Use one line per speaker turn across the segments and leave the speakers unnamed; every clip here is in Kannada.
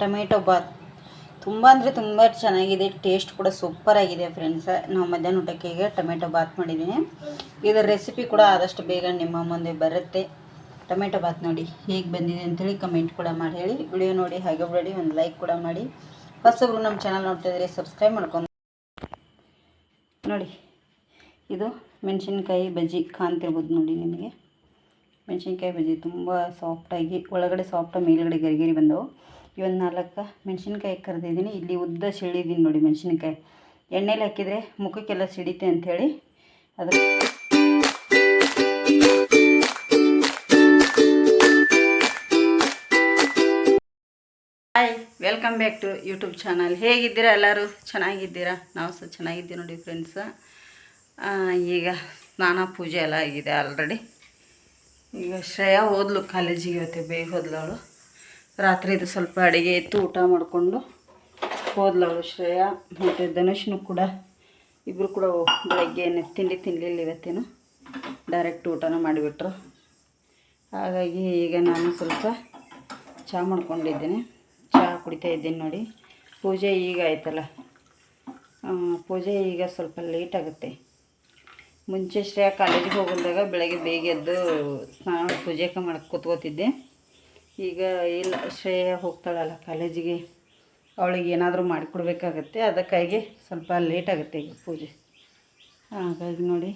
ಟೊಮೆಟೊ ಬಾತ್. ತುಂಬ ಅಂದರೆ ತುಂಬ ಚೆನ್ನಾಗಿದೆ ಟೇಸ್ಟ್ ಕೂಡ ಸೂಪರಾಗಿದೆ ಫ್ರೆಂಡ್ಸ್ ನಾವು ಮಧ್ಯಾಹ್ನ ಊಟಕ್ಕೆ ಟೊಮೆಟೊ ಬಾತ್ ಮಾಡಿದ್ದೀನಿ ಇದರ ರೆಸಿಪಿ ಕೂಡ ಆದಷ್ಟು ಬೇಗ ನಿಮ್ಮ ಮುಂದೆ ಬರುತ್ತೆ. ಟೊಮೆಟೊ ಬಾತ್ ನೋಡಿ ಹೇಗೆ ಬಂದಿದೆ ಅಂತೇಳಿ ಕಮೆಂಟ್ ಕೂಡ ಮಾಡಿ ಹೇಳಿ. ವಿಡಿಯೋ ನೋಡಿ ಹಾಗೆ ಬಿಡಿ, ಒಂದು ಲೈಕ್ ಕೂಡ ಮಾಡಿ. ಹೊಸಬ್ರು ನಮ್ಮ ಚಾನಲ್ ನೋಡ್ತಾ ಇದ್ರೆ ಸಬ್ಸ್ಕ್ರೈಬ್ ಮಾಡ್ಕೊಂಡು ನೋಡಿ. ಇದು ಮೆಣಸಿನ್ಕಾಯಿ ಬಜ್ಜಿ ಕಾಣ್ತಿರ್ಬೋದು ನೋಡಿ ನಿಮಗೆ. ಮೆಣಸಿನ್ಕಾಯಿ ಬಜ್ಜಿ ತುಂಬ ಸಾಫ್ಟಾಗಿ ಒಳಗಡೆ ಸಾಫ್ಟಾಗಿ ಮೇಲುಗಡೆ ಗರಿಗರಿ ಬಂದವು. ಇವತ್ತು ನಾಲ್ಕು ಮೆಣಸಿನ್ಕಾಯಿ ಕರೆದಿದ್ದೀನಿ. ಇಲ್ಲಿ ಉದ್ದ ಸಿಳಿದೀನಿ ನೋಡಿ ಮೆಣಸಿನ್ಕಾಯಿ. ಎಣ್ಣೆಲಿ ಹಾಕಿದರೆ ಮುಖಕ್ಕೆಲ್ಲ ಸಿಡಿತೆ ಅಂಥೇಳಿ ಅದ್ರ hi welcome back to YouTube channel ಹೇಗಿದ್ದೀರಾ ಎಲ್ಲರೂ? ಚೆನ್ನಾಗಿದ್ದೀರಾ? ನಾವು ಸಹ ಚೆನ್ನಾಗಿದ್ದೀವಿ ನೋಡಿ ಫ್ರೆಂಡ್ಸ್ ಈಗ ಸ್ನಾನ ಪೂಜೆ ಎಲ್ಲ ಆಗಿದೆ ಆಲ್ರೆಡಿ ಈಗ ಶ್ರೇಯಾ ಓದ್ಲು ಕಾಲೇಜಿಗೆ ಇವತ್ತು ಬೇಗ ಓದ್ಲು ಅವಳು. ರಾತ್ರಿ ಇದು ಸ್ವಲ್ಪ ಅಡುಗೆ ಇತ್ತು, ಊಟ ಮಾಡಿಕೊಂಡು ಹೋದ್ಲವಳು ಶ್ರೇಯ ಮತ್ತು ಧನುಷ್ನು ಕೂಡ. ಇಬ್ಬರು ಕೂಡ ಬೆಳಗ್ಗೆ ತಿಂಡಿ ತಿನ್ನಲಿಲ್ಲ ಇವತ್ತೇನು. ಡೈರೆಕ್ಟ್ ಊಟನ ಮಾಡಿಬಿಟ್ರು. ಹಾಗಾಗಿ ಈಗ ನಾನು ಸ್ವಲ್ಪ ಚಹಾ ಮಾಡ್ಕೊಂಡಿದ್ದೀನಿ. ಚಹಾ ಕುಡಿತಾ ಇದ್ದೀನಿ ನೋಡಿ. ಪೂಜೆ ಈಗ ಆಯ್ತಲ್ಲ. ಪೂಜೆ ಈಗ ಸ್ವಲ್ಪ ಲೇಟ್ ಆಗುತ್ತೆ. ಮುಂಚೆ ಶ್ರೇಯ ಕಾಲೇಜಿಗೆ ಹೋಗಿದ್ದಾಗ ಬೆಳಗ್ಗೆ ಬೇಗ ಎದ್ದು ಸ್ನಾನ ಪೂಜೆಗೆ ಮಾಡಿ ಕೂತ್ಕೋತಿದ್ದೆ. ಈಗ ಇಲ್ಲ, ಶ್ರೇಯ ಹೋಗ್ತಾಳಲ್ಲ ಕಾಲೇಜಿಗೆ. ಅವಳಿಗೆ ಏನಾದರೂ ಮಾಡಿಕೊಡ್ಬೇಕಾಗತ್ತೆ. ಅದಕ್ಕಾಗಿ ಸ್ವಲ್ಪ ಲೇಟ್ ಆಗುತ್ತೆ ಈಗ ಪೂಜೆ. ಹಾಗಾಗಿ ನೋಡಿ,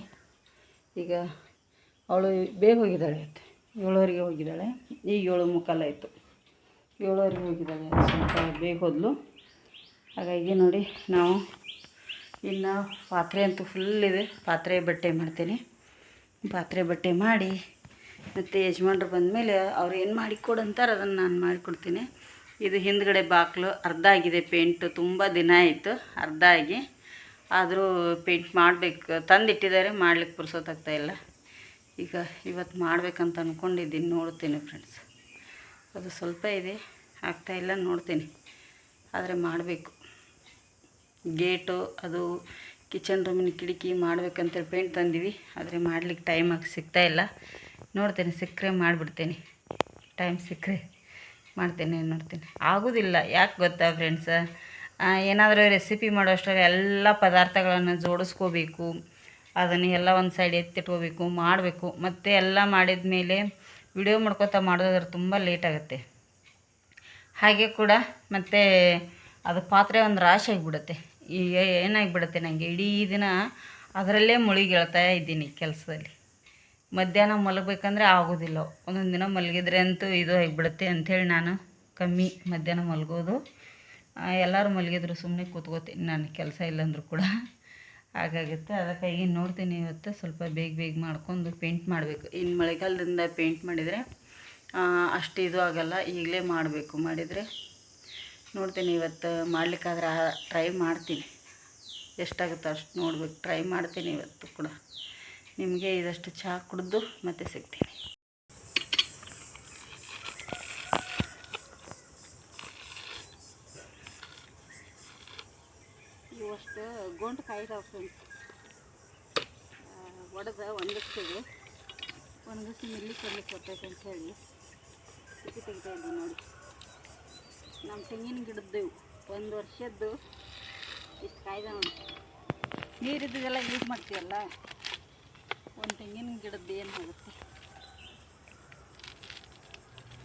ಈಗ ಅವಳು ಬೇಗ ಹೋಗಿದ್ದಾಳೆ ಅತ್ತೆ. ಏಳುವರೆಗೆ ಹೋಗಿದ್ದಾಳೆ. ಈಗ ಏಳು ಮುಕ್ಕಾಲು ಆಯಿತು. ಏಳುವರೆಗೆ ಹೋಗಿದ್ದಾಳೆ. ಸ್ವಲ್ಪ ಬೇಗ ಹೋದ್ಲು. ಹಾಗಾಗಿ ನೋಡಿ, ನಾವು ಇನ್ನು ಪಾತ್ರೆ ಅಂತೂ ಫುಲ್ ಇದೆ. ಪಾತ್ರೆ ಬಟ್ಟೆ ಮಾಡ್ತೀನಿ. ಪಾತ್ರೆ ಬಟ್ಟೆ ಮಾಡಿ ಮತ್ತು ಯಜಮಾನ್ರು ಬಂದಮೇಲೆ ಅವ್ರು ಏನು ಮಾಡಿಕೊಡು ಅಂತಾರೆ, ಅದನ್ನು ನಾನು ಮಾಡಿಕೊಡ್ತೀನಿ ಇದು ಹಿಂದ್ಗಡೆ ಬಾಗಿಲು ಅರ್ಧ ಆಗಿದೆ ಪೇಂಟು, ತುಂಬ ದಿನ ಆಯಿತು, ಅರ್ಧ ಆಗಿ. ಆದರೂ ಪೇಂಟ್ ಮಾಡಬೇಕು, ತಂದಿಟ್ಟಿದ್ದಾರೆ, ಮಾಡ್ಲಿಕ್ಕೆ ಪುರ್ಸೋತಾಗ್ತಾ ಇಲ್ಲ. ಈಗ ಇವತ್ತು ಮಾಡ್ಬೇಕಂತ ಅಂದ್ಕೊಂಡಿದ್ದೀನಿ ನೋಡ್ತೀನಿ ಫ್ರೆಂಡ್ಸ್ ಅದು ಸ್ವಲ್ಪ ಇದೆ, ಆಗ್ತಾ ಇಲ್ಲ, ನೋಡ್ತೀನಿ. ಆದರೆ ಮಾಡಬೇಕು. ಗೇಟು, ಅದು ಕಿಚನ್ ರೂಮಿನ ಕಿಟಕಿ ಮಾಡ್ಬೇಕಂತೇಳಿ ಪೇಂಟ್ ತಂದೀವಿ. ಆದರೆ ಮಾಡ್ಲಿಕ್ಕೆ ಟೈಮ್ ಆಗಿ ಸಿಗ್ತಾ ಇಲ್ಲ. ನೋಡ್ತೇನೆ, ಸಿಕ್ಕರೆ ಮಾಡಿಬಿಡ್ತೀನಿ. ಟೈಮ್ ಸಿಕ್ಕರೆ ಮಾಡ್ತೇನೆ, ನೋಡ್ತೇನೆ. ಆಗೋದಿಲ್ಲ, ಯಾಕೆ ಗೊತ್ತಾ ಫ್ರೆಂಡ್ಸ ಏನಾದರೂ ರೆಸಿಪಿ ಮಾಡೋ ಅಷ್ಟರಲ್ಲಿ ಎಲ್ಲ ಪದಾರ್ಥಗಳನ್ನು ಜೋಡಿಸ್ಕೋಬೇಕು. ಅದನ್ನು ಎಲ್ಲ ಒಂದು ಸೈಡ್ ಎತ್ತಿಟ್ಕೋಬೇಕು, ಮಾಡಬೇಕು. ಮತ್ತು ಎಲ್ಲ ಮಾಡಿದ ಮೇಲೆ ವಿಡಿಯೋ ಮಾಡ್ಕೋತಾ ಮಾಡೋದಾದ್ರೆ ತುಂಬ ಲೇಟ್ ಆಗುತ್ತೆ. ಹಾಗೆ ಕೂಡ ಮತ್ತು ಅದು ಪಾತ್ರೆ ಒಂದು ರಾಶಿ ಆಗಿಬಿಡುತ್ತೆ. ಈಗ ಏನಾಗಿಬಿಡುತ್ತೆ ನನಗೆ ಇಡೀ ದಿನ ಅದರಲ್ಲೇ ಮುಳುಗೇಳ್ತಾ ಇದ್ದೀನಿ ಕೆಲಸದಲ್ಲಿ. ಮಧ್ಯಾಹ್ನ ಮಲಗಬೇಕಂದ್ರೆ ಆಗೋದಿಲ್ಲ. ಒಂದೊಂದು ದಿನ ಮಲಗಿದ್ರೆ ಅಂತೂ ಇದು ಆಗಿಬಿಡುತ್ತೆ ಅಂಥೇಳಿ ನಾನು ಕಮ್ಮಿ ಮಧ್ಯಾಹ್ನ ಮಲಗೋದು. ಎಲ್ಲರೂ ಮಲಗಿದ್ರು ಸುಮ್ಮನೆ ಕೂತ್ಕೋತೀನಿ ನಾನು, ಕೆಲಸ ಇಲ್ಲಂದ್ರೂ ಕೂಡ. ಹಾಗಾಗುತ್ತೆ. ಅದಕ್ಕಾಗಿ ನೋಡ್ತೀನಿ ಇವತ್ತು. ಸ್ವಲ್ಪ ಬೇಗ ಬೇಗ ಮಾಡ್ಕೊಂಡು ಪೇಂಟ್ ಮಾಡಬೇಕು. ಇನ್ನು ಮಳೆಗಾಲದಿಂದ ಪೇಂಟ್ ಮಾಡಿದರೆ ಅಷ್ಟು ಇದು ಆಗೋಲ್ಲ. ಈಗಲೇ ಮಾಡಬೇಕು ಮಾಡಿದರೆ. ನೋಡ್ತೀನಿ ಇವತ್ತು ಮಾಡಲಿಕ್ಕಾದ್ರೆ ಟ್ರೈ ಮಾಡ್ತೀನಿ. ಎಷ್ಟಾಗುತ್ತೆ ಅಷ್ಟು ನೋಡ್ಬೇಕು. ಟ್ರೈ ಮಾಡ್ತೀನಿ ಇವತ್ತು ಕೂಡ. ನಿಮಗೆ ಇದಷ್ಟು ಚಹಾ ಕುಡಿದು ಮತ್ತೆ ಸಿಗ್ತೀನಿ. ಇವಷ್ಟು ಗೋಂಡು ಕಾಯ್ದಾವ ಫ್ರೆಂಡ್ಸ್ ಒಡೆದ ಒಣಗಿಸ್ತೀವಿ ಒಣಗಿಸಿ ಮಿಲ್ಲಿ ಕೊಡ್ಲಿಕ್ಕೆ ಕೊಟ್ಟೈತೆ ಅಂತ ಹೇಳಿ ಸಿಕ್ಕಿ ತೆಗಿತಾ ಇದ್ದೀವಿ ನೋಡಿ. ನಮ್ಮ ತೆಂಗಿನ ಗಿಡದ್ದು ಒಂದು ವರ್ಷದ್ದು ಇಷ್ಟು ಕಾಯ್ದ ನೋಡಿ. ನೀರಿದ್ದೆಲ್ಲ ಯೂಸ್ ಮಾಡ್ತೀವಲ್ಲ? ಒಂದು ತೆಂಗಿನ ಗಿಡದ್ದು ಏನು ಆಗುತ್ತೆ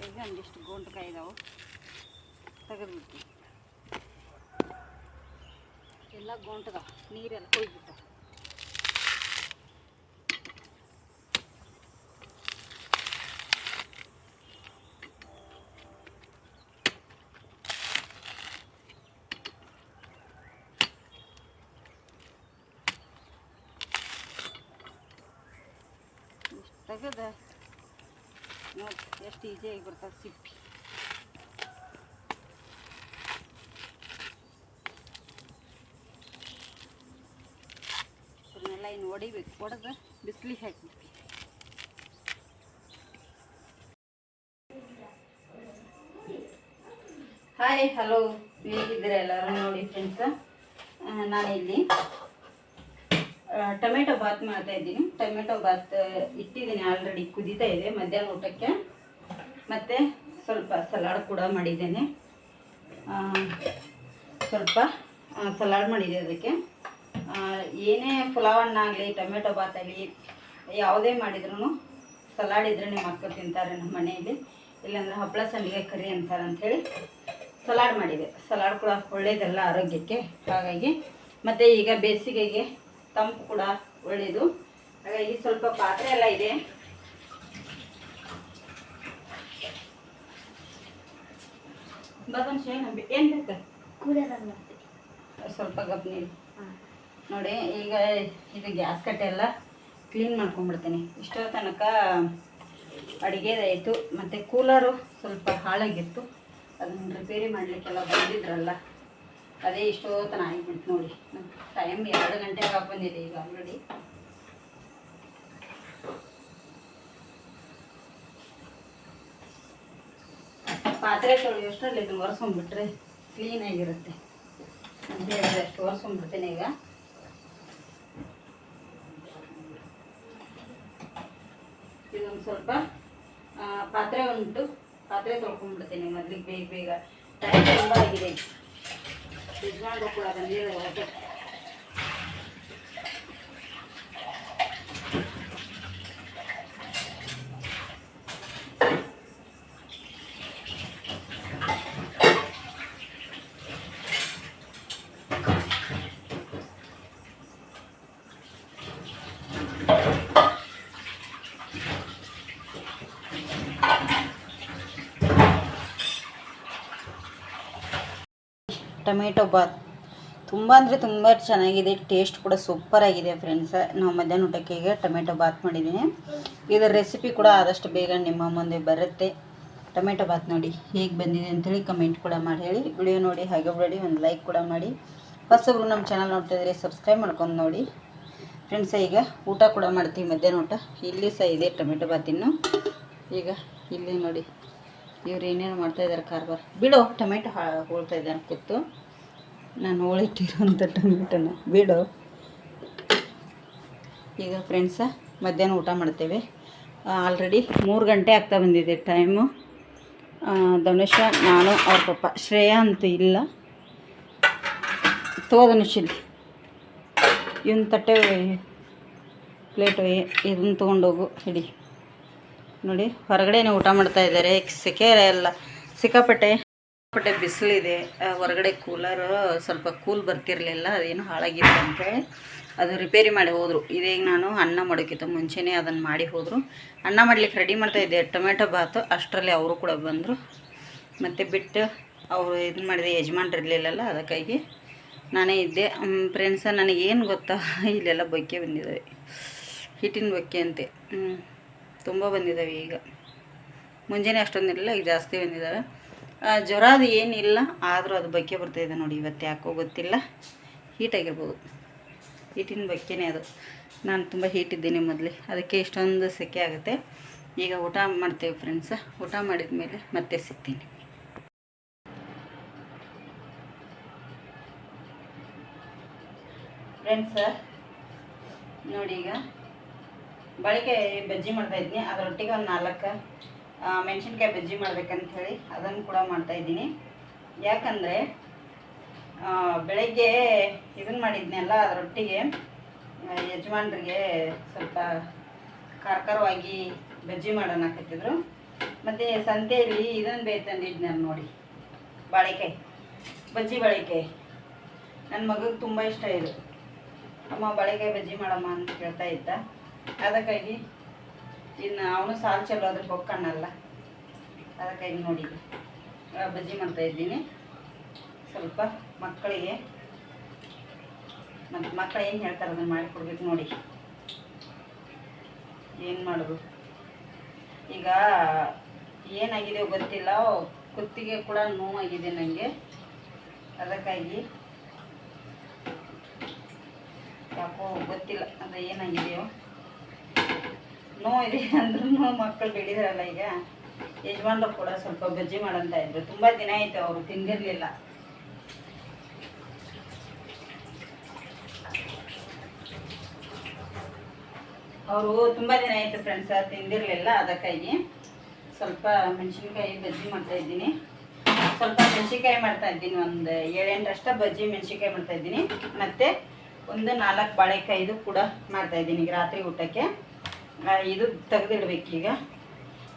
ಈಗ ಒಂದಿಷ್ಟು ಗೋಂಟು ಕಾಯ್ದಾವು ತೆಗೆದ್ಬಿಡ್ತೀವಿ. ಎಲ್ಲ ಗೋಂಟದ ನೀರೆಲ್ಲ ಹೋಗ್ಬಿಟ್ಟು ಇಷ್ಟು ತೆಗೆದ ನೋಡಿ ಎಷ್ಟು ಈಸಿಯಾಗಿ ಬರ್ತದೆ ಸಿಪ್ಪಿ ಅದನ್ನೆಲ್ಲ ಇನ್ನು ಹೊಡಿಬೇಕು. ಹೊಡೆದು ಬಿಸಿಲಿಗೆ ಹಾಕ್ಬಿಡ್ತೀವಿ ಹಾಯ್ ಹಲೋ ಹೇಗಿದ್ದೀರಾ ಎಲ್ಲರೂ? ನೋಡಿ ಫ್ರೆಂಡ್ಸ್ ನಾನು ಆ, ಟೊಮೆಟೊ ಬಾತ್ ಮಾಡ್ತಾ ಇದ್ದೀನಿ. ಟೊಮೆಟೊ ಬಾತ್ ಇಟ್ಟಿದ್ದೀನಿ ಆಲ್ರೆಡಿ. ಕುದೀತಾ ಇದೆ ಮಧ್ಯಾಹ್ನ ಊಟಕ್ಕೆ. ಮತ್ತು ಸ್ವಲ್ಪ ಸಲಾಡ್ ಕೂಡ ಮಾಡಿದ್ದೇನೆ. ಸ್ವಲ್ಪ ಸಲಾಡ್ ಮಾಡಿದೆ ಅದಕ್ಕೆ. ಏನೇ ಪುಲಾವ್ ಹಣ್ಣಾಗಲಿ ಟೊಮೆಟೊ ಬಾತ್ ಆಗಲಿ, ಯಾವುದೇ ಮಾಡಿದ್ರು ಸಲಾಡ್ ಇದ್ರೆ ನಿಮ್ಮ ಮಕ್ಕಳು ತಿಂತಾರೆ ನಮ್ಮ ಮನೆಯಲ್ಲಿ. ಇಲ್ಲಾಂದ್ರೆ ಹಪ್ಪಳ ಸಂಡಿಗೆ ಕರಿ ಅಂತಾರೆ ಅಂಥೇಳಿ ಸಲಾಡ್ ಮಾಡಿದೆ. ಸಲಾಡ್ ಕೂಡ ಒಳ್ಳೆಯದಲ್ಲ ಆರೋಗ್ಯಕ್ಕೆ. ಹಾಗಾಗಿ ಮತ್ತು ಈಗ ಬೇಸಿಗೆಗೆ ತಂಪು ಕೂಡ ಒಳ್ಳೆಯದು ಹಾಗಾಗಿ ಸ್ವಲ್ಪ ಪಾತ್ರೆ ಎಲ್ಲ ಇದೆ. ಬದನ್ ನಂಬಿ ಏನು ಬೇಕು? ಸ್ವಲ್ಪ ಗಪ್ ನೀರು. ನೋಡಿ ಈಗ ಇದು ಗ್ಯಾಸ್ ಕಟ್ಟೆ ಎಲ್ಲ ಕ್ಲೀನ್ ಮಾಡ್ಕೊಂಡ್ಬಿಡ್ತೀನಿ. ಇಷ್ಟೋ ತನಕ ಅಡುಗೆದಾಯಿತು ಮತ್ತು ಕೂಲರು ಸ್ವಲ್ಪ ಹಾಳಾಗಿತ್ತು. ಅದನ್ನು ರಿಪೇರಿ ಮಾಡಲಿಕ್ಕೆಲ್ಲ ಬಂದಿದ್ರಲ್ಲ. ಅದೇ ಇಷ್ಟೊತ್ತನ ಆಗಿಬಿಟ್ಟು ನೋಡಿ. ಟೈಮ್ ಎರಡು ಗಂಟೆಗೆ ಆಗಿ ಬಂದಿದೆ ಈಗ ಆಲ್ರೆಡಿ ಪಾತ್ರೆ ತೊಳೆಯೋಷ್ಟರಲ್ಲಿ ಇದನ್ನು ಒರೆಸ್ಕೊಂಡ್ಬಿಟ್ರೆ ಕ್ಲೀನಾಗಿರುತ್ತೆ ಅಂತ ಹೇಳಿದ್ರೆ ಅಷ್ಟು ಒರೆಸ್ಕೊಂಡ್ಬಿಡ್ತೇನೆ ಈಗ. ಇದೊಂದು ಸ್ವಲ್ಪ ಪಾತ್ರೆ ಉಂಟು. ಪಾತ್ರೆ ತೊಳ್ಕೊಂಡ್ಬಿಡ್ತೇನೆ ಮೊದಲಿಗೆ ಬೇಗ ಬೇಗ. ಟೈಮ್ ತುಂಬ ಆಗಿದೆ. ಯಜಮಾನ್ರು ಕೂಡ ಬಂದಿದ್ದಾರೆ ಹೊರಗೆ. ಟೊಮೆಟೊ ಬಾತ್. ತುಂಬ ಅಂದರೆ ತುಂಬ ಚೆನ್ನಾಗಿದೆ, ಟೇಸ್ಟ್ ಕೂಡ ಸೂಪರ್ ಆಗಿದೆ ಫ್ರೆಂಡ್ಸ್. ನಾವು ಮಧ್ಯಾಹ್ನ ಊಟಕ್ಕೆ ಟೊಮೆಟೊ ಬಾತ್ ಮಾಡಿದ್ದೀನಿ. ಇದರ ರೆಸಿಪಿ ಕೂಡ ಆದಷ್ಟು ಬೇಗ ನಿಮ್ಮ ಮುಂದೆ ಬರುತ್ತೆ. ಟೊಮೆಟೊ ಬಾತ್ ನೋಡಿ ಹೇಗೆ ಬಂದಿದೆ ಅಂತೇಳಿ ಕಮೆಂಟ್ ಕೂಡ ಮಾಡಿ ಹೇಳಿ. ವಿಡಿಯೋ ನೋಡಿ ಹಾಗೆ ಬಿಡಿ, ಒಂದು ಲೈಕ್ ಕೂಡ ಮಾಡಿ. ಹೊಸಬ್ರು ನಮ್ಮ ಚಾನಲ್ ನೋಡ್ತಾ ಇದ್ರೆ ಸಬ್ಸ್ಕ್ರೈಬ್ ಮಾಡ್ಕೊಂಡು ನೋಡಿ. ಫ್ರೆಂಡ್ಸ್, ಈಗ ಊಟ ಕೂಡ ಮಾಡ್ತೀವಿ ಮಧ್ಯಾಹ್ನ ಊಟ. ಇಲ್ಲಿ ಸಹ ಇದೆ ಟೊಮೆಟೊ ಬಾತಿನ್ನು ಈಗ ಇಲ್ಲಿ ನೋಡಿ. ಇವ್ರು ಏನೇನು ಮಾಡ್ತಾ ಇದ್ದಾರೆ ಕಾರ್ಬಾರ್. ಬಿಡು, ಟೊಮೆಟೊ ಹೋಳ್ತಾ ಇದ್ದಾರೆ ಕೂತು. ನಾನು ಹೋಳಿಟ್ಟಿರೋಂಥ ಟೊಮೆಟೊನ. ಬಿಡು. ಈಗ ಫ್ರೆಂಡ್ಸ ಮಧ್ಯಾಹ್ನ ಊಟ ಮಾಡ್ತೇವೆ. ಆಲ್ರೆಡಿ ಮೂರು ಗಂಟೆ ಆಗ್ತಾ ಬಂದಿದೆ ಟೈಮು ಧನುಷ, ನಾನು, ಅವ್ರ ಪಪ್ಪ. ಶ್ರೇಯಾ ಅಂತ ಇಲ್ಲ. ತೋ ಧನುಷ್ ಇಲ್ಲಿ. ಇವನ್ ತಟ್ಟೆ, ಪ್ಲೇಟು ಇದನ್ನು ತೊಗೊಂಡೋಗು ಹಿಡಿ. ನೋಡಿ, ಹೊರಗಡೆನೇ ಊಟ ಮಾಡ್ತಾ ಇದ್ದಾರೆ. ಸೆಕೆ ಎಲ್ಲ ಸಿಕ್ಕಾಪಟ್ಟೆ ಸಿಕ್ಕಾಪಟ್ಟೆ ಬಿಸಿಲಿದೆ. ಹೊರಗಡೆ ಕೂಲರ್ ಸ್ವಲ್ಪ ಕೂಲ್ ಬರ್ತಿರಲಿಲ್ಲ. ಅದೇನು ಹಾಳಾಗಿತ್ತು ಅಂತೇಳಿ ಅದು ರಿಪೇರಿ ಮಾಡಿ ಹೋದರು. ಇದೀಗ ನಾನು ಅನ್ನ ಮಾಡೋಕ್ಕಿಂತ ಮುಂಚೆನೇ ಅದನ್ನು ಮಾಡಿ ಹೋದರು. ಅನ್ನ ಮಾಡ್ಲಿಕ್ಕೆ ರೆಡಿ ಮಾಡ್ತಾ ಇದ್ದೆ. ಟೊಮೆಟೊ ಬಾತು ಅಷ್ಟರಲ್ಲಿ ಅವರು ಕೂಡ ಬಂದರು. ಮತ್ತು ಬಿಟ್ಟು ಅವರು ಇದು ಮಾಡಿದೆ ಯಜಮಾನ್ರು ಇರಲಿಲ್ಲಲ್ಲ, ಅದಕ್ಕಾಗಿ ನಾನೇ ಇದ್ದೆ. ಫ್ರೆಂಡ್ಸ ನನಗೇನು ಗೊತ್ತಾ? ಇಲ್ಲೆಲ್ಲ ಬೊಕ್ಕೆ ಬಂದಿದ್ದಾವೆ ಹಿಟ್ಟಿನ ಬೊಕ್ಕೆ ಅಂತೆ. ತುಂಬ ಬಂದಿದ್ದಾವೆ ಈಗ. ಮುಂಜಾನೆ ಅಷ್ಟೊಂದಿರಲಿಲ್ಲ ಈಗ ಜಾಸ್ತಿ ಬಂದಿದ್ದಾವೆ. ಜ್ವರ ಅದು ಏನಿಲ್ಲ, ಆದರೂ ಅದು ಬಕ್ಕೆ ಬರ್ತಾಯಿದೆ ನೋಡಿ, ಇವತ್ತು ಯಾಕೋ ಗೊತ್ತಿಲ್ಲ. ಹೀಟಾಗಿರ್ಬೋದು ಹೀಟಿನ ಬಕ್ಕೆನೇ ಅದು. ನಾನು ತುಂಬ ಹೀಟ್ ಇದ್ದೀನಿ ಮೊದಲೇ, ಅದಕ್ಕೆ ಇಷ್ಟೊಂದು ಸೆಕೆ ಆಗುತ್ತೆ. ಈಗ ಊಟ ಮಾಡ್ತೇವೆ ಫ್ರೆಂಡ್ಸ ಊಟ ಮಾಡಿದ ಮೇಲೆ ಮತ್ತೆ ಸಿಗ್ತೀನಿ. ಫ್ರೆಂಡ್ಸ ನೋಡಿ ಈಗ. ಬಳಿಕೆ ಬಜ್ಜಿ ಮಾಡ್ತಾ ಇದ್ದೀನಿ. ಅದರೊಟ್ಟಿಗೆ ಒಂದು ನಾಲ್ಕು ಮೆಣಸಿನ್ಕಾಯಿ ಬಜ್ಜಿ ಮಾಡ್ಬೇಕಂತ ಹೇಳಿ ಅದನ್ನು ಕೂಡ ಮಾಡ್ತಾ ಇದ್ದೀನಿ. ಯಾಕಂದರೆ ಬೆಳಗ್ಗೆ ಇದನ್ನು ಮಾಡಿದ್ನಲ್ಲ ಅದರೊಟ್ಟಿಗೆ ಯಜಮಾನ್ರಿಗೆ ಸ್ವಲ್ಪ ಖಾರ ಖಾರವಾಗಿ ಬಜ್ಜಿ ಮಾಡೋಣ ಹಾಕತ್ತಿದ್ರು ಮತ್ತು ಸಂತೆಯಲ್ಲಿ ಇದನ್ನು ಬೇರೆ ನಾನು ನೋಡಿ ಬಾಳೆಕಾಯಿ ಬಜ್ಜಿ ಬಾಳೆಕಾಯಿ ನನ್ನ ಮಗಗೆ ತುಂಬ ಇಷ್ಟ ಇದು. ಅಮ್ಮ ಬಾಳೆಕಾಯಿ ಬಜ್ಜಿ ಮಾಡಮ್ಮ ಅಂತ ಕೇಳ್ತಾ ಇದ್ದ. ಅದಕ್ಕಾಗಿ ಇನ್ನು ಅವನು ಸಾಲು ಚಲೋ ಅದ್ರ ಬೊಕ್ಕಣ್ಣಲ್ಲ ಅದಕ್ಕಾಗಿ ನೋಡಿ. ಬಜ್ಜಿ ಮಾಡ್ತಾ ಇದ್ದೀನಿ. ಸ್ವಲ್ಪ ಮಕ್ಕಳಿಗೆ ಮತ್ತು ಮಕ್ಕಳು ಏನು ಹೇಳ್ತಾರೆ ಅದನ್ನು ಮಾಡಿಕೊಡ್ಬೇಕು ನೋಡಿ. ಏನು ಮಾಡೋದು? ಈಗ ಏನಾಗಿದೆ ಗೊತ್ತಿಲ್ಲ. ಕುತ್ತಿಗೆ ಕೂಡ ನೋವಾಗಿದೆ ನನಗೆ ಅದಕ್ಕಾಗಿ ಯಾಕೋ ಗೊತ್ತಿಲ್ಲ ಅದು ಏನಾಗಿದೆಯೋ. ನೋವಿದೆ ಅಂದ್ರೂ ಮಕ್ಕಳು ಬೆಳಿದ್ರಲ್ಲ ಈಗ. ಯಜಮಾನ್ರು ಕೂಡ ಸ್ವಲ್ಪ ಬಜ್ಜಿ ಮಾಡಂತ ಇದ್ರು. ತುಂಬ ದಿನ ಆಯ್ತು ಅವರು ತಿಂದಿರಲಿಲ್ಲ. ಅವರು ತುಂಬ ದಿನ ಆಯಿತು ಫ್ರೆಂಡ್ಸ್ ತಿಂದಿರಲಿಲ್ಲ ಅದಕ್ಕಾಗಿ. ಸ್ವಲ್ಪ ಮೆಣಸಿನ್ಕಾಯಿ ಬಜ್ಜಿ ಮಾಡ್ತಾ ಇದ್ದೀನಿ. ಸ್ವಲ್ಪ ಮೆಣಸಿನ್ಕಾಯಿ ಮಾಡ್ತಾ ಇದ್ದೀನಿ. ಒಂದು ಏಳೆಂಟರಷ್ಟ ಬಜ್ಜಿ ಮೆಣಸಿನ್ಕಾಯಿ ಮಾಡ್ತಾ ಇದ್ದೀನಿ. ಮತ್ತು ಒಂದು ನಾಲ್ಕು ಬಾಳೆಕಾಯಿದು ಕೂಡ ಮಾಡ್ತಾ ಇದ್ದೀನಿ ರಾತ್ರಿ ಊಟಕ್ಕೆ. ಇದು ತೆಗೆದಿಡ್ಬೇಕೀಗ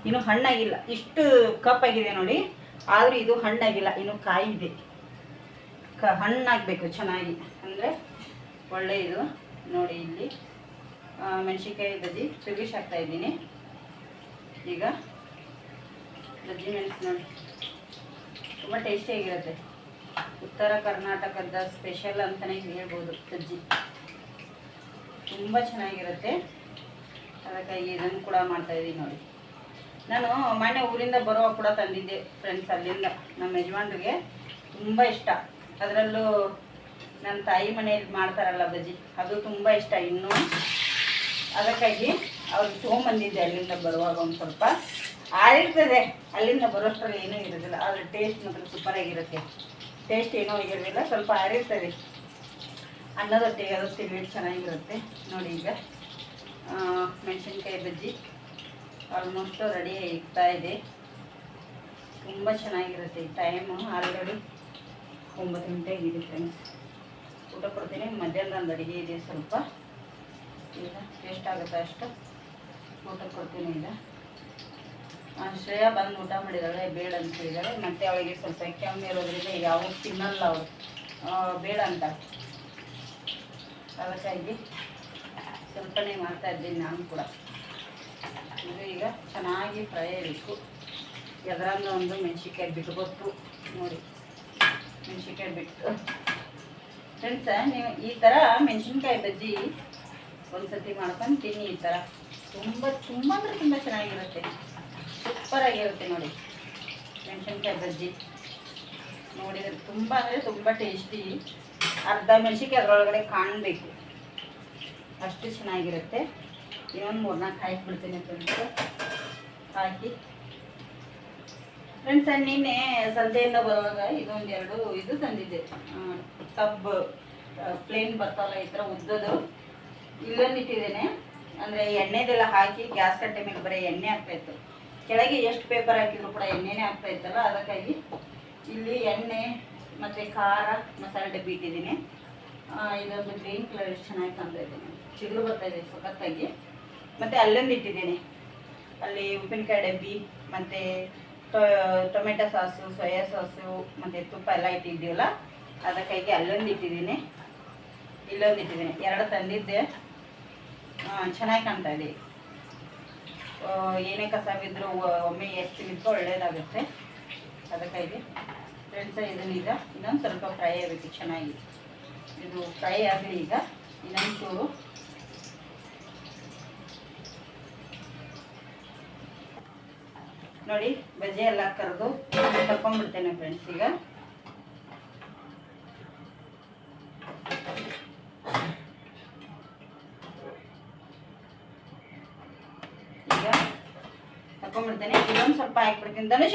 ಇನ್ನು ಹಣ್ಣಾಗಿಲ್ಲ. ಇಷ್ಟು ಕಪ್ಪಾಗಿದೆ ನೋಡಿ. ಆದರೂ ಇದು ಹಣ್ಣಾಗಿಲ್ಲ. ಇನ್ನು ಕಾಯಿ ಇದೆ ಕ, ಹಣ್ಣಾಗಬೇಕು ಚೆನ್ನಾಗಿ. ಅಂದರೆ ಒಳ್ಳೆ ಇದು ನೋಡಿ ಇಲ್ಲಿ. ಮೆಣಸಿನ್ಕಾಯಿ ಬಜ್ಜಿ ಚುಗಿಶ್ ಹಾಕ್ತಾ ಇದ್ದೀನಿ. ಈಗ ಬಜ್ಜಿ ಮೆಣಸು ನೋಡಿ. ತುಂಬ ಟೇಸ್ಟಿಯಾಗಿರುತ್ತೆ ಉತ್ತರ ಕರ್ನಾಟಕದ ಸ್ಪೆಷಲ್ ಅಂತಲೇ ಹೇಳ್ಬೋದು ಬಜ್ಜಿ. ತುಂಬ ಚೆನ್ನಾಗಿರುತ್ತೆ. ಅದಕ್ಕಾಗಿ ಇದನ್ನು ಕೂಡ ಮಾಡ್ತಾಯಿದ್ದೀನಿ ನೋಡಿ. ನಾನು ಮೊನ್ನೆ ಊರಿಂದ ಬರುವಾಗ ಕೂಡ ತಂದಿದ್ದೆ ಫ್ರೆಂಡ್ಸ್ ಅಲ್ಲಿಂದ. ನಮ್ಮ ಯಜಮಾನ್ರಿಗೆ ತುಂಬ ಇಷ್ಟ. ಅದರಲ್ಲೂ ನನ್ನ ತಾಯಿ ಮನೆಯಲ್ಲಿ ಮಾಡ್ತಾರಲ್ಲ ಬಜ್ಜಿ, ಅದು ತುಂಬ ಇಷ್ಟ. ಇನ್ನೂ ಅದಕ್ಕಾಗಿ ಅವ್ರಿಗೆ ತೊಗೊಂಬಂದಿದ್ದೆ ಅಲ್ಲಿಂದ ಬರುವಾಗ ಒಂದು ಸ್ವಲ್ಪ. ಆರಿರ್ತದೆ, ಅಲ್ಲಿಂದ ಬರೋಷ್ಟರಲ್ಲಿ ಏನೂ ಇರೋದಿಲ್ಲ, ಆದರೆ ಟೇಸ್ಟ್ ಮಾತ್ರ ಸೂಪರಾಗಿರುತ್ತೆ ಟೇಸ್ಟ್ ಏನೂ ಇರೋದಿಲ್ಲ ಸ್ವಲ್ಪ ಆರಿರ್ತದೆ. ಅನ್ನದೊಟ್ಟಿಗೆ ಅದು ತಿಳಿ ಚೆನ್ನಾಗಿರುತ್ತೆ. ನೋಡಿ ಈಗ. ಮೆಣಸಿನ್ಕಾಯಿ ಬಜ್ಜಿ ಆಲ್ಮೋಸ್ಟು ರೆಡಿ ಇಗ್ತಾ ಇದೆ. ತುಂಬ ಚೆನ್ನಾಗಿರುತ್ತೆ ಟೈಮು ಆಲ್ರೆಡಿ ಒಂಬತ್ತು ಗಂಟೆ ಆಗಿದೆ ಫ್ರೆಂಡ್ಸ್ ಊಟ ಕೊಡ್ತೀನಿ. ಮಧ್ಯಾಹ್ನದ ಅಡುಗೆ ಇದೆ ಸ್ವಲ್ಪ. ಈಗ ಟೇಸ್ಟ್ ಆಗುತ್ತೆ ಅಷ್ಟು? ಊಟ ಕೊಡ್ತೀನಿ ಈಗ. ಶ್ರೇಯಾ ಬಂದು ಊಟ ಮಾಡಿದಾಳೆ ಬೇಡ ಅಂತ ಹೇಳಿದಾಳೆ. ಮತ್ತೆ ಅವಳಿಗೆ ಸ್ವಲ್ಪ ಕೆಮ್ಮು ಇರೋದ್ರಿಂದ ಯಾವ ತಿನ್ನಲ್ಲ ಅವಳು. ಬೇಡ ಅಂತ. ಅದಕ್ಕಾಗಿ ಸ್ವಲ್ಪನೇ ಮಾಡ್ತಾ ಇದ್ದೀನಿ ನಾನು ಕೂಡ. ಅಂದರೆ ಈಗ ಚೆನ್ನಾಗಿ ಫ್ರೈ ಆಗಬೇಕು ಎದರಂಗ ಒಂದು ಮೆಣಸಿನ್ಕಾಯಿ ಬಿಟ್ಕೊಟ್ಟು ನೋಡಿ. ಮೆಣಸಿನ್ಕಾಯಿ ಬಿಟ್ಟು. ಫ್ರೆಂಡ್ಸ ನೀವು ಈ ಥರ ಮೆಣಸಿನ್ಕಾಯಿ ಬಜ್ಜಿ ಒಂದ್ಸತಿ ಮಾಡ್ಕೊಂಡು ತಿನ್ನಿ ಈ ಥರ ತುಂಬ ತುಂಬ ಅಂದರೆ ತುಂಬ ಚೆನ್ನಾಗಿರುತ್ತೆ. ಸೂಪರಾಗಿರುತ್ತೆ ನೋಡಿ ಮೆಣಸಿನ್ಕಾಯಿ ಬಜ್ಜಿ. ನೋಡಿದರೆ ತುಂಬ ಅಂದರೆ ತುಂಬ ಟೇಸ್ಟಿ ಅರ್ಧ ಮೆಣಸಿನ್ಕಾಯಿ ಅದರೊಳಗಡೆ ಕಾಣಬೇಕು. ಅಷ್ಟು ಚೆನ್ನಾಗಿರುತ್ತೆ. ಇನ್ನೊಂದು ಮೂರ್ನಾಲ್ಕು ಹಾಕಿ ಬಿಡ್ತೀನಿ ಫ್ರೆಂಡ್ಸ್ ಹಾಕಿ ಫ್ರೆಂಡ್ಸ್ ನಿನ್ನೆ ಸಂತೆಯಿಂದ ಬರುವಾಗ ಇದೊಂದು ಎರಡು ಇದು ತಂದಿದ್ದೆ. ಟಬ್ ಪ್ಲೇನ್ ಬರ್ತಾವಲ್ಲ ಈ ಥರ ಉದ್ದದು ಇಲ್ಲೊಂದು ಇಟ್ಟಿದ್ದೇನೆ. ಅಂದರೆ ಎಣ್ಣೆದೆಲ್ಲ ಹಾಕಿ ಗ್ಯಾಸ್ ಕಟ್ಟೆ ಮೇಲೆ ಬರೀ ಎಣ್ಣೆ ಆಗ್ತಾಯಿತ್ತು ಕೆಳಗೆ ಎಷ್ಟು ಪೇಪರ್ ಹಾಕಿದ್ರು ಕೂಡ ಎಣ್ಣೆನೇ ಆಗ್ತಾ ಇತ್ತಲ್ಲ, ಅದಕ್ಕಾಗಿ ಇಲ್ಲಿ ಎಣ್ಣೆ ಮತ್ತು ಖಾರ ಮಸಾಲೆ ಡಬ್ಬಿ ಇಟ್ಟಿದ್ದೀನಿ. ಇದೊಂದು ಗ್ರೀನ್ ಕಲರ್ ಎಷ್ಟು ಚೆನ್ನಾಗಿ ಕಾಣ್ತಾ ಇದ್ದೀನಿ ಚಿಗುರು ಬರ್ತಾ ಇದೆ ಸಖತ್ತಾಗಿ. ಮತ್ತು ಅಲ್ಲೊಂದು ಇಟ್ಟಿದ್ದೀನಿ. ಅಲ್ಲಿ ಉಪ್ಪಿನಕಾಯಿ ಡಬ್ಬಿ, ಮತ್ತು ಟೊಮೆಟೊ ಸಾಸು, ಸೋಯಾ ಸಾಸು, ಮತ್ತು ತುಪ್ಪ ಎಲ್ಲ ಇಟ್ಟಿದ್ದೀವಲ್ಲ ಅದಕ್ಕಾಗಿ ಅಲ್ಲೊಂದು ಇಟ್ಟಿದ್ದೀನಿ. ಇಲ್ಲೊಂದು ಇಟ್ಟಿದ್ದೀನಿ. ಎರಡು ತಂದಿದ್ದೆ. ಚೆನ್ನಾಗಿ ಕಾಣ್ತಾ ಇದೆ. ಏನೇ ಕಸ ಬಿದ್ದರೂ ಒಮ್ಮೆ ಎಷ್ಟು ಬಿದ್ದು ಒಳ್ಳೇದಾಗುತ್ತೆ. ಅದಕ್ಕಾಗಿ ಫ್ರೆಂಡ್ಸ ಇದನ್ನ ಈಗ ಇನ್ನೊಂದು ಸ್ವಲ್ಪ ಫ್ರೈ ಆಗಬೇಕು ಚೆನ್ನಾಗಿ. ಇದು ಫ್ರೈ ಆಗಲಿ ಈಗ. ಇನ್ನೊಂದು ಚೂರು. ನೋಡಿ ಬಜೆ ಎಲ್ಲ ಕರೆದು ತಕೊಂಡ್ಬಿಡ್ತೇನೆ ಫ್ರೆಂಡ್ಸ್ ಈಗ. ಈಗ ತಕೊಂಡ್ಬಿಡ್ತೇನೆ ಇದೊಂದು ಸ್ವಲ್ಪ ಹಾಕ್ಬಿಡ್ತೀನಿ. ಧನುಷ,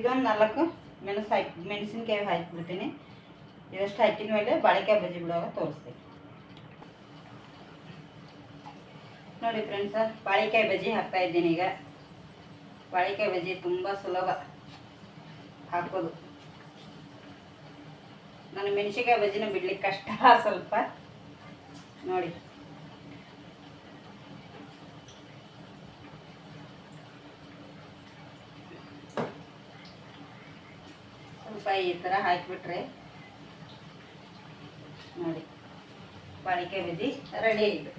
ಇದೊಂದು ನಾಲ್ಕು ಮೆಣಸು ಹಾಕಿ, ಮೆಣಸಿನ್ಕಾಯಿ ಹಾಕಿಬಿಡ್ತೀನಿ. ಇದಷ್ಟು ಹಾಕಿದ ಮೇಲೆ ಬಾಳೆಕಾಯಿ ಬಜ್ಜಿ ಬಿಡುವಾಗ ತೋರಿಸ್ತೀನಿ. ನೋಡಿ ಫ್ರೆಂಡ್ಸ ಬಾಳೆಕಾಯಿ ಬಜ್ಜಿ ಹಾಕ್ತಾ ಇದ್ದೀನಿ ಈಗ. ಬಾಳೆಕಾಯಿ ಬಜ್ಜಿ ತುಂಬ ಸುಲಭ. ಹಾಕೋದು ನಾನು ಮೆಣಸಿನ್ಕಾಯಿ ಬಜ್ಜಿನ ಬಿಡ್ಲಿಕ್ಕೆ ಕಷ್ಟ ಸ್ವಲ್ಪ. ನೋಡಿ. ಸ್ವಲ್ಪ ಈ ಥರ ಹಾಕಿಬಿಟ್ರೆ ನೋಡಿ. ಬಾಳಿಕಾಯಿ ಬಜ್ಜಿ ರೆಡಿ ಆಯಿತು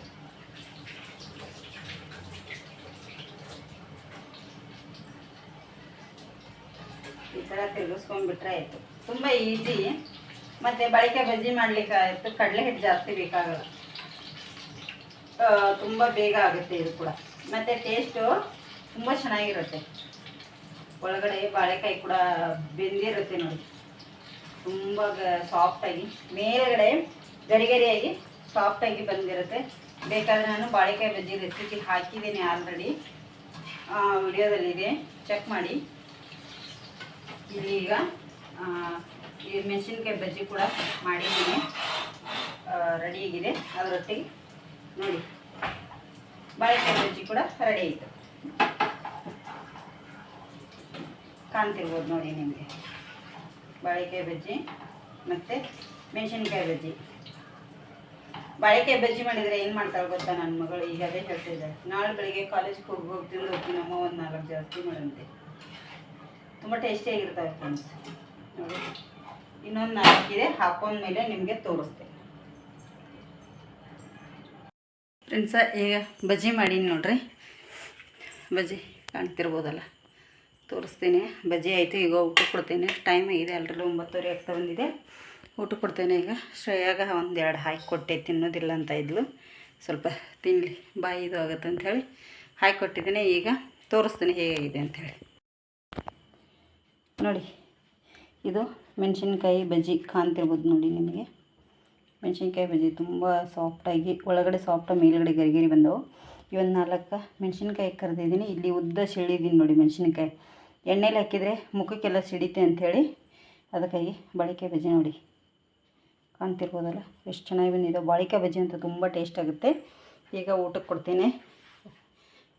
ಈ ಥರ ತಿರುಗಿಸ್ಕೊಂಡ್ಬಿಟ್ರೆ ಆಯಿತು. ತುಂಬ ಈಸಿ ಮತ್ತು ಬಾಳೆಕಾಯಿ ಬಜ್ಜಿ ಮಾಡ್ಲಿಕ್ಕೆ ಆಯಿತು. ಕಡಲೆ ಹಿಟ್ಟು ಜಾಸ್ತಿ ಬೇಕಾಗಲ್ಲ. ತುಂಬ ಬೇಗ ಆಗುತ್ತೆ ಇದು ಕೂಡ. ಮತ್ತು ಟೇಸ್ಟು ತುಂಬ ಚೆನ್ನಾಗಿರುತ್ತೆ. ಒಳಗಡೆ ಬಾಳೆಕಾಯಿ ಕೂಡ ಬೆಂದಿರುತ್ತೆ ನೋಡಿ. ತುಂಬ ಸಾಫ್ಟಾಗಿ ಮೇಲುಗಡೆ ಗರಿ ಗರಿಯಾಗಿ ಸಾಫ್ಟಾಗಿ ಬಂದಿರುತ್ತೆ. ಬೇಕಾದರೆ ನಾನು ಬಾಳೆಕಾಯಿ ಬಜ್ಜಿ ರೆಸಿಪಿ ಹಾಕಿದ್ದೀನಿ ಆಲ್ರೆಡಿ ವಿಡಿಯೋದಲ್ಲಿದೆ. ಚೆಕ್ ಮಾಡಿ. ಈಗ ಈ ಮೆಣಸಿನ್ಕಾಯಿ ಬಜ್ಜಿ ಕೂಡ ಮಾಡಿದ್ದೀನಿ. ರೆಡಿಯಾಗಿದೆ ಅದರೊಟ್ಟಿಗೆ ನೋಡಿ, ಬಾಳೆಕಾಯಿ ಬಜ್ಜಿ ಕೂಡ ರೆಡಿ ಆಯಿತು. ಕಾಣ್ತಿರ್ಬೋದು ನೋಡಿ ನಿಮಗೆ. ಬಾಳೆಕಾಯಿ ಬಜ್ಜಿ ಮತ್ತು ಮೆಣಸಿನ್ಕಾಯಿ ಬಜ್ಜಿ. ಬಾಳೆಕಾಯಿ ಬಜ್ಜಿ ಮಾಡಿದರೆ ಏನು ಮಾಡ್ತಾಳೆ ಗೊತ್ತಾ ನನ್ನ ಮಗಳು? ಈಗ ಅದೇ ಹೇಳ್ತಿದ್ದಾಳೆ ನಾಳೆ ಬೆಳಿಗ್ಗೆ ಕಾಲೇಜ್ಗೆ ಹೋಗಿ ಹೋಗ್ತಿದ್ರು ಹೋಗ್ತೀನಿ ನಮ್ಮ ಒಂದು ನಾಲ್ಕು ಜಾಸ್ತಿ ಮಾಡಂತೆ ತುಂಬ ಟೇಸ್ಟಿಯಾಗಿರ್ತವೆ ಫ್ರೆಂಡ್ಸ್ ನೋಡಿ. ಇನ್ನೊಂದು ನಾಲ್ಕಿದೆ ಹಾಕೊಂಡ್ಮೇಲೆ ನಿಮಗೆ ತೋರಿಸ್ತೇನೆ. ಫ್ರೆಂಡ್ಸ ಈಗ ಬಜ್ಜಿ ಮಾಡೀನಿ ನೋಡ್ರಿ. ಬಜ್ಜಿ ಕಾಣ್ತಿರ್ಬೋದಲ್ಲ. ತೋರಿಸ್ತೀನಿ. ಬಜ್ಜಿ ಆಯಿತು, ಈಗ ಊಟ ಕೊಡ್ತೇನೆ. ಟೈಮ್ ಆಗಿದೆ ಆಲ್ರೆಡಿ ಒಂಬತ್ತುವರೆ ಆಗ್ತಾ ಬಂದಿದೆ. ಊಟ ಕೊಡ್ತೇನೆ ಈಗ. ಶ್ರೇಯಾಗ ಒಂದು ಎರಡು ಹಾಕಿ ಕೊಟ್ಟೆ, ತಿನ್ನೋದಿಲ್ಲ ಅಂತ ಇದ್ಲು. ಸ್ವಲ್ಪ ತಿನ್ನಲಿ ಬಾಯಿ ಇದು ಆಗುತ್ತೆ ಅಂಥೇಳಿ ಹಾಕಿ ಕೊಟ್ಟಿದ್ದೀನಿ, ಈಗ ತೋರಿಸ್ತೀನಿ ಹೇಗಾಗಿದೆ ಅಂಥೇಳಿ ನೋಡಿ, ಇದು ಮೆಣಸಿನ್ಕಾಯಿ ಬಜ್ಜಿ ಕಾಣ್ತಿರ್ಬೋದು ನೋಡಿ ನಿಮಗೆ. ಮೆಣಸಿನ್ಕಾಯಿ ಬಜ್ಜಿ ತುಂಬ ಸಾಫ್ಟಾಗಿ ಒಳಗಡೆ ಸಾಫ್ಟಾಗಿ ಮೇಲುಗಡೆ ಗರಿಗರಿ ಬಂದವು. ಇವನ್ ನಾಲ್ಕು ಮೆಣಸಿನ್ಕಾಯಿ ಕರೆದಿದ್ದೀನಿ. ಇಲ್ಲಿ ಉದ್ದ ಸಿಳಿದೀನಿ ನೋಡಿ ಮೆಣಸಿನ್ಕಾಯಿ. ಎಣ್ಣೆಲಿ ಹಾಕಿದರೆ ಮುಖಕ್ಕೆಲ್ಲ ಸಿಡಿತೆ ಅಂಥೇಳಿ ಅದಕ್ಕಾಗಿ ಬಾಳಿಕಾಯಿ ಬಜ್ಜಿ ನೋಡಿ. ಕಾಣ್ತಿರ್ಬೋದಲ್ಲ? ಎಷ್ಟು ಚೆನ್ನಾಗಿ ಬಂದಿದೆ. ಬಾಳಿಕಾಯಿ ಬಜ್ಜಿ ಅಂತ ತುಂಬ ಟೇಸ್ಟ್ ಆಗುತ್ತೆ. ಈಗ ಊಟಕ್ಕೆ ಕೊಡ್ತೀನಿ.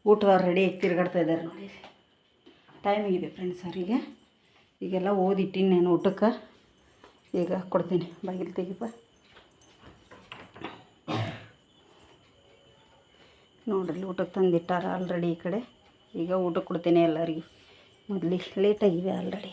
ಊಟ ರೆಡಿ ತಿರುಗಾಡ್ತಾ ಇದ್ದಾರೆ ನೋಡಿ. ಟೈಮಿಗಿದೆ ಫ್ರೆಂಡ್ಸ್ ಅವರಿಗೆ. ಈಗೆಲ್ಲ ಓದಿಟ್ಟಿನಿ ನಾನು ಊಟಕ್ಕೆ? ಈಗ ಕೊಡ್ತೀನಿ. ಬಾಗಿಲು ತೆಗಿಪ ನೋಡ್ರಿ, ಊಟಕ್ಕೆ ತಂದಿಟ್ಟಾರ ಆಲ್ರೆಡಿ ಈ ಕಡೆ. ಈಗ ಊಟ ಕೊಡ್ತೀನಿ ಎಲ್ಲರಿಗೂ. ಮೊದಲಿಗೆ ಲೇಟಾಗಿದೆ ಆಲ್ರೆಡಿ